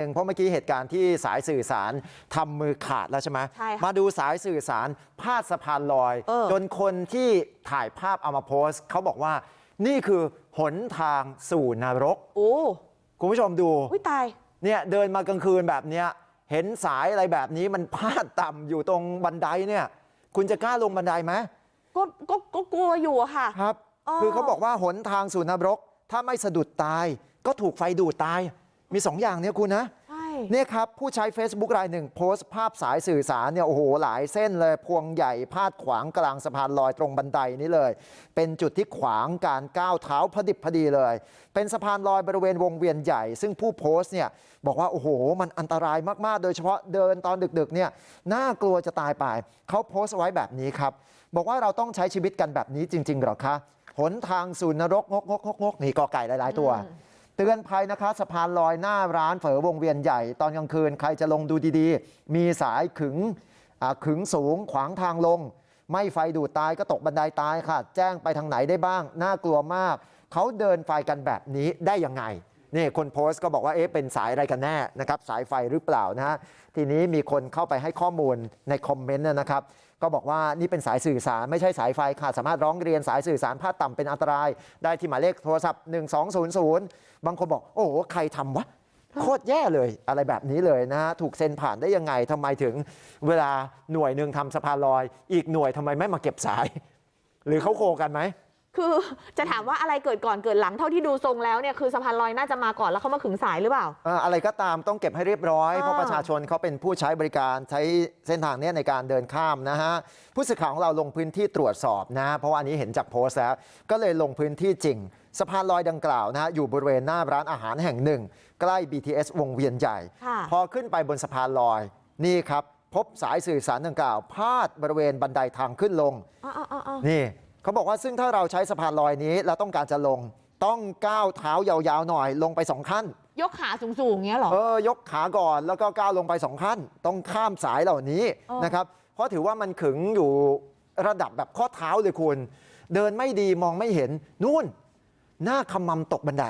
หนึ่งเพราะเมื่อกี้เหตุการณ์ที่สายสื่อสารทำมือขาดแล้วใช่ไหมใช่ค่ะมาดูสายสื่อสารพาดสะพานลอยเออจนคนที่ถ่ายภาพเอามาโพสต์เขาบอกว่านี่คือหนทางสู่นรกโอ้คุณผู้ชมดูอุ้ยตายเนี่ยเดินมากลางคืนแบบเนี้ยเห็นสายอะไรแบบนี้มันพาดต่ำอยู่ตรงบันไดเนี่ย คุณจะกล้าลงบันไดไหมก็ก็ก็กลัวอยู่อะค่ะครับอ๋อคือเขาบอกว่าหนทางสู่นรก ถ้าไม่สะดุดตายก็ถูกไฟดูดตาย มีสองอย่างเนี่ยคุณนะใช่เนี่ยครับผู้ใช้ Facebook รายหนึ่งโพสต์ภาพสายสื่อสารเนี่ยโอ้โหหลายเส้นเลยพวงใหญ่พาดขวางกลางสะพานลอยตรงบันไดนี้เลย เป็นจุดที่ขวางการก้าวเท้าพอดิบพอดีเลย เป็นสะพานลอยบริเวณวงเวียนใหญ่ ซึ่งผู้โพสต์เนี่ยบอกว่าโอ้โห มันอันตรายมากๆ โดยเฉพาะเดินตอนดึกๆเนี่ยน่ากลัวจะตายไปเขาโพสต์ไว้แบบนี้ครับบอกว่าเราต้องใช้ชีวิตกันแบบนี้จริงๆเหรอคะหนทางสู่นรกงกงกงกงกนี่กอไก่หลาย ๆ ตัวเตือนภัยนะคะสะพานลอยหน้าร้านเฝอวงเวียนใหญ่ตอนกลางคืนใครจะลงดูดีๆมีสายขึงขึงสูงขวางทางลง ไม่ไฟดูดตายก็ตกบันไดตายค่ะแจ้งไปทางไหนได้บ้างน่ากลัวมากเขาเดินไฟกันแบบนี้ได้ยังไง นี่คนโพสต์ก็บอกว่าเอ๊ะเป็นสายอะไรกันแน่นะครับสายไฟหรือเปล่านะฮะทีนี้มีคนเข้าไปให้ข้อมูลในคอมเมนต์นะครับก็บอกว่านี่เป็นสายสื่อสารไม่ใช่สายไฟค่ะสามารถร้องเรียนสายสื่อสารพาดต่ำเป็นอันตราย ได้ที่หมายเลขโทรศัพท์1200 บางคนบอกโอ้โหใครทำวะโคตรแย่เลยอะไรแบบนี้เลยนะฮะถูกเซ็นผ่านได้ยังไงทำไมถึงเวลาหน่วยหนึ่งทำสะพานลอย อีกหน่วยทำไมไม่มาเก็บสาย หรือเขาโคกันไหม คือจะถามว่าอะไรเกิดก่อนเกิดหลังเท่าที่ดูทรงแล้วเนี่ยคือสะพานลอยน่าจะมาก่อนแล้วเขามาขึงสายหรือเปล่าเอ่ออะไรก็ตามต้องเก็บให้เรียบร้อยอ่าเพราะประชาชนเขาเป็นผู้ใช้บริการใช้เส้นทางเนี้ยในการเดินข้ามนะฮะผู้สื่อข่าวของเราลงพื้นที่ตรวจสอบนะเพราะว่าอันนี้เห็นจากโพสต์แล้วก็เลยลงพื้นที่จริงสะพานลอยดังกล่าวนะฮะอยู่บริเวณหน้าร้านอาหารแห่งหนึ่ง ใกล้ BTS วงเวียนใหญ่ค่ะพอขึ้นไปบนสะพานลอยนี่ครับพบสายสื่อสารดังกล่าวพาดบริเวณบันไดทางขึ้นลงอ๋ออ๋ออ๋อนี่ เขาบอกว่าซึ่งถ้าเราใช้สะพานลอยนี้แล้วต้องการจะลงต้องก้าวเท้ายาวๆหน่อยลงไปสองขั้นยกขาสูงๆเงี้ยเหรอเออยกขาก่อนแล้วก็ก้าวลงไปสองขั้นต้องข้ามสายเหล่านี้อ๋อนะครับเพราะถือว่ามันขึงอยู่ระดับแบบข้อเท้าเลยคุณ เดินไม่ดีมองไม่เห็นนู่นหน้าขมำตกบันได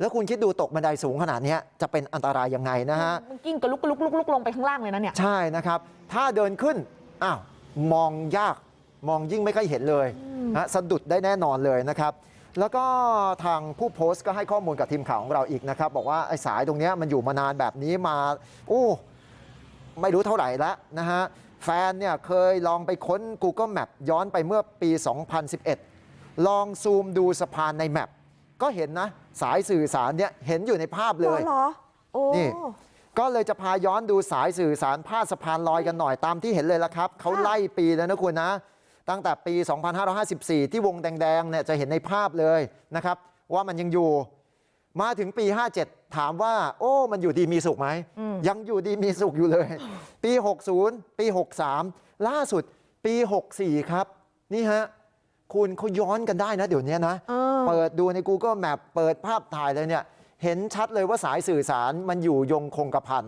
แล้วคุณคิดดูตกบันไดสูงขนาดเนี้ยจะเป็นอันตรายยังไงนะฮะมันกิ้งกระลุกกระลุกลุกลุกลงไปข้างล่างเลยนะเนี่ยใช่นะครับ ถ้าเดินขึ้นอ้าวมองยาก มองยิ่งไม่ค่อยเห็นเลยนะสะดุดได้แน่นอนเลยนะครับแล้วก็ทางผู้โพสต์ก็ให้ข้อมูลกับทีมข่าวของเราอีกนะครับบอกว่าไอ้สายตรงเนี้ยมันอยู่มานานแบบนี้มาอู้ไม่รู้เท่าไหร่แล้วนะฮะแฟนเนี่ยเคยลองไปค้น Google Map ย้อนไปเมื่อปี 2011 ลองซูมดูสะพานในแมปก็เห็นนะสายสื่อสารเนี่ยเห็นอยู่ในภาพเลยเหรอโอ้นี่ก็เลยจะพาย้อนดูสายสื่อสารพาดสะพานลอยกันหน่อยตามที่เห็นเลยละครับเขาไล่ปีแล้วนะคุณนะ ตั้งแต่ปี2554ที่วงแดงๆเนี่ยจะเห็นในภาพเลยนะครับว่ามันยังอยู่มาถึงปี57ถามว่าโอ้มันอยู่ดีมีสุขไหมยังอยู่ดีมีสุขอยู่เลยปี60ปี63ล่าสุดปี64ครับนี่ฮะคุณเขาย้อนกันได้นะเดี๋ยวนี้นะเออเปิดดูใน Google Map เปิดภาพถ่ายเลยเนี่ยเห็นชัดเลยว่าสายสื่อสารมันอยู่ยงคงกระพัน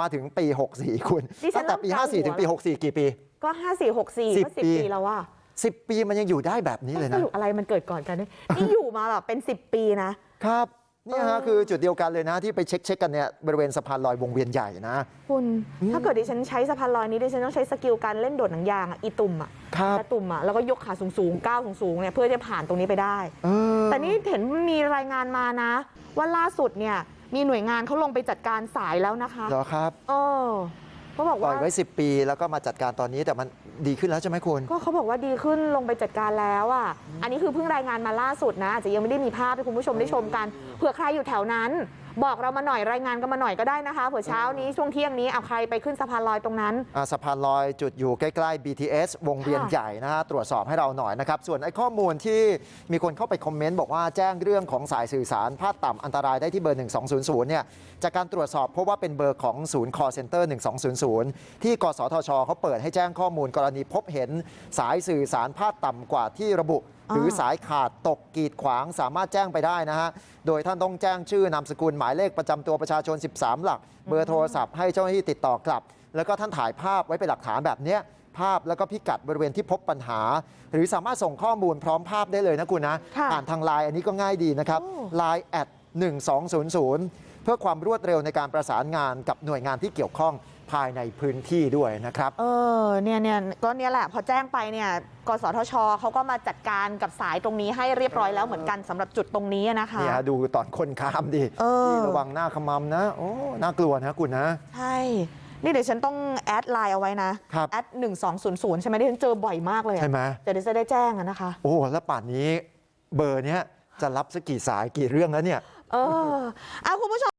มาถึงปี 64 คุณดิฉัตั้นงแต่ปีเริ่มเกาหัว54 ถึงปี 64 กี่ปี ก็ห้าสี่หกสี่สิบก็สิบปีปีแล้วว่า10ปีมันยังอยู่ได้แบบนี้เลยสนะรุปอะไรมันเกิดก่อนกันเนี่ยนี่อยู่มาแบบเป็นสิบปีนะครับเนี่ยเอฮะอคือจุดเดียวกันเลยนะที่ไปเช็คเช็คกันเนี่ยบริเวณสะพานลอยวงเวียนใหญ่นะคุณถ้าเกิดดิฉันใช้สะพานลอยนี้ดิฉันต้องใช้สกิลการเล่นโดดหนังยางอะอีตุ่มอะครับกระตุ่มอะแล้วก็ยกขาสูงๆก้าวสูงๆเนี่ยเพื่อจะผ่านตรงนี้ไปได้เออแต่นี่เห็นมีรายงานมานะ ว่าล่าสุดเนี่ยมีหน่วยงานเขาลงไปจัดการสายแล้วนะคะเหรอครับเออ เขาบอกปล่ว่าอยไว้ 10 ปี แล้วก็มาจัดการตอนนี้แต่มันดีขึ้นแล้วใช่ไหมคุณ ก็เขาบอกว่าดีขึ้นลงไปจัดการแล้วอะ อันนี้คือเพิ่งรายงานมาล่าสุดนะอาจจะยังไม่ได้มีภาพให้คุณผู้ชมได้ชมกันเผื่อใครอยู่แถวนั้นบอกเรามาหน่อยรายงานกันมาหน่อยก็ได้นะคะเผื่อเช้านี้ช่วงเที่ยงนี้เอาใครไปขึ้นสะพานลอยตรงนั้น อ่าสะพานลอยจุดอยู่ใกล้ๆ BTS วงเวียนค่ะใหญ่นะฮะตรวจสอบให้เราหน่อยนะครับ ส่วนไอ้ข้อมูลที่มีคนเข้าไปคอมเมนต์บอกว่าแจ้งเรื่องของสายสื่อสารพาดต่ำอันตรายได้ที่เบอร์ 1200เนี่ยจากการตรวจสอบพบว่าเป็นเบอร์ของศูนย์ call center 1200 ที่กสทชเขาเปิดให้แจ้งข้อมูลกรณีพบเห็นสายสื่อสารพาดต่ำกว่าที่ระบุ หรือสายขาดตกกีดขวางสามารถแจ้งไปได้นะฮะโดยท่านต้องแจ้งชื่อนามสกุลหมายเลขประจำตัวประชาชน 13 หลัก เบอร์โทรศัพท์ให้เจ้าหน้าที่ติดต่อกลับ แล้วก็ท่านถ่ายภาพไว้เป็นหลักฐานแบบเนี้ยภาพแล้วก็พิกัดบริเวณที่พบปัญหา หรือสามารถส่งข้อมูลพร้อมภาพได้เลยนะคุณนะค่ะผ่านทางไลน์อันนี้ก็ง่ายดีนะครับโอ้ไลน์แอด1200 เพื่อความรวดเร็วในการประสานงานกับหน่วยงานที่เกี่ยวข้อง ภายในพื้นที่ด้วยนะครับเออเนี่ยเนี่ยก็เนี่ยแหละพอแจ้งไปเนี่ยกสทชเขาก็มาจัดการกับสายตรงนี้ให้เรียบร้อยแล้วเหมือนกันสำหรับจุดตรงนี้นะคะนี่ฮะดูตอนคนข้ามดิเออนี่ระวังหน้าขมำนะโอ้น่ากลัวนะคุณนะใช่นี่เดี๋ยวฉันต้องแอดไลน์เอาไว้นะครับแอดหนึ่งสองศูนย์ศูนย์ใช่ไหมที่ฉันเจอบ่อยมากเลยอะใช่ไหมเดี๋ยวจะได้แจ้งอะนะคะ โอ้แล้วป่านนี้เบอร์เนี้ยจะรับสักกี่สายกี่เรื่องแล้วเนี่ย เออเอาคุณผู้ชม